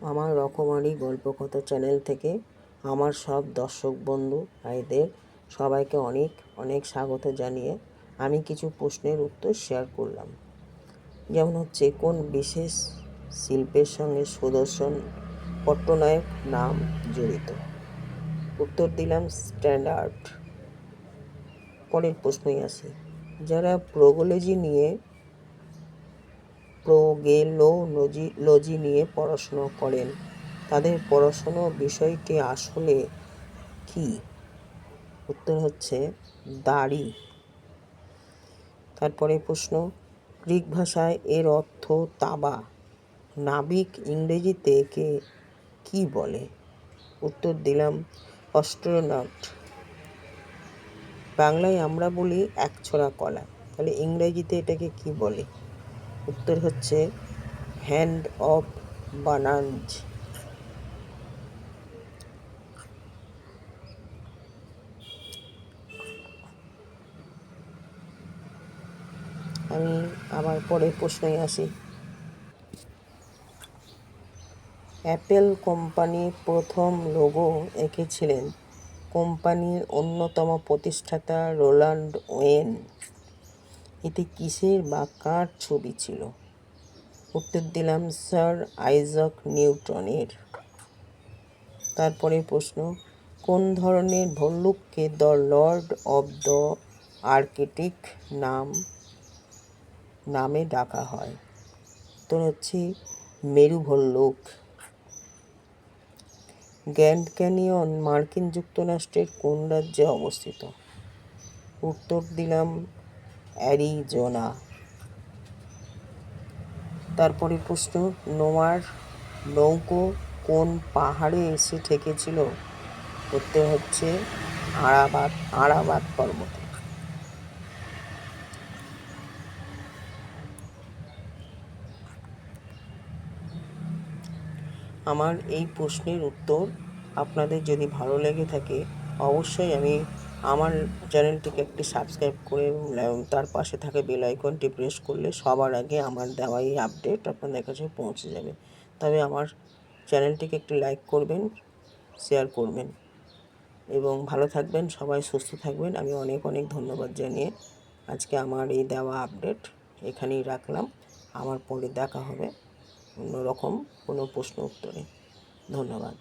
আমার রকমারি গল্পকথা চ্যানেল থেকে আমার সব দর্শক বন্ধু ভাইদের সবাইকে অনেক অনেক স্বাগত জানিয়ে আমি কিছু প্রশ্নের উত্তর শেয়ার করলাম। যেমন হচ্ছে, কোন বিশেষ শিল্পের সঙ্গে সুদর্শন পট্টনায়ক নাম জড়িত? উত্তর দিলাম, স্ট্যান্ডার্ড। পরের প্রশ্নই আসি, যারা প্রোগোলজি নিয়ে প্রোগেলোলজি লজি নিয়ে পড়াশুনো করেন। তাদের পড়াশুনো বিষয়টি আসলে কি? উত্তর হচ্ছে, দাড়ি। তারপরে প্রশ্ন, গ্রিক ভাষায় এর অর্থ তাবা। নাবিক ইংরেজিতে কে কি বলে? উত্তর দিলাম অস্ট্রোনট বাংলায় আমরা বলি একছড়া কলা। তাহলে ইংরেজিতে এটাকে কি বলে? উত্তর হচ্ছে হ্যান্ড অফ বানাঞ্জ আমি আবার পরের প্রশ্নে আসি। অ্যাপেল কোম্পানি প্রথম লোগো এঁকেছিলেন কোম্পানির অন্যতম প্রতিষ্ঠাতা রোলান্ড ওয়েন। এটি কিসের বা কার ছবি ছিল? উত্তর দিলাম, স্যার আইজক নিউটনের। তারপরে প্রশ্ন, কোন ধরনের ভল্লুককে the lord of the Arctic নাম, নামে ডাকা হয়? উত্তর হচ্ছে মেরু ভল্লুক গ্র্যান্ড ক্যানিয়ন মার্কিন যুক্তরাষ্ট্রের কোন রাজ্যে অবস্থিত? উত্তর দিলাম অ্যারিজোনা। তারপরে প্রশ্ন, নোয়ার নৌকো কোন পাহাড়ে এসে ঠেকেছিল? উত্তর হচ্ছে আরাবাদ আরাবাদ পর্বতে। আমার এই প্রশ্নের উত্তর আপনাদের যদি ভালো লেগে থাকে, অবশ্যই আমি আমার চ্যানেলটিকে একটি সাবস্ক্রাইব করে তার পাশে থাকা বেল আইকনটি প্রেস করলে সবার আগে আমার দেওয়া এই আপডেট আপনাদের কাছে পৌঁছে যাবে। তবে আমার চ্যানেলটিকে একটি লাইক করবেন শেয়ার করবেন এবং ভালো থাকবেন, সবাই সুস্থ থাকবেন। আমি অনেক অনেক ধন্যবাদ জানিয়ে আজকে আমার এই দেওয়া আপডেট এখানেই রাখলাম। আমার পরে দেখা হবে অন্যরকম কোনো প্রশ্ন উত্তরে। ধন্যবাদ।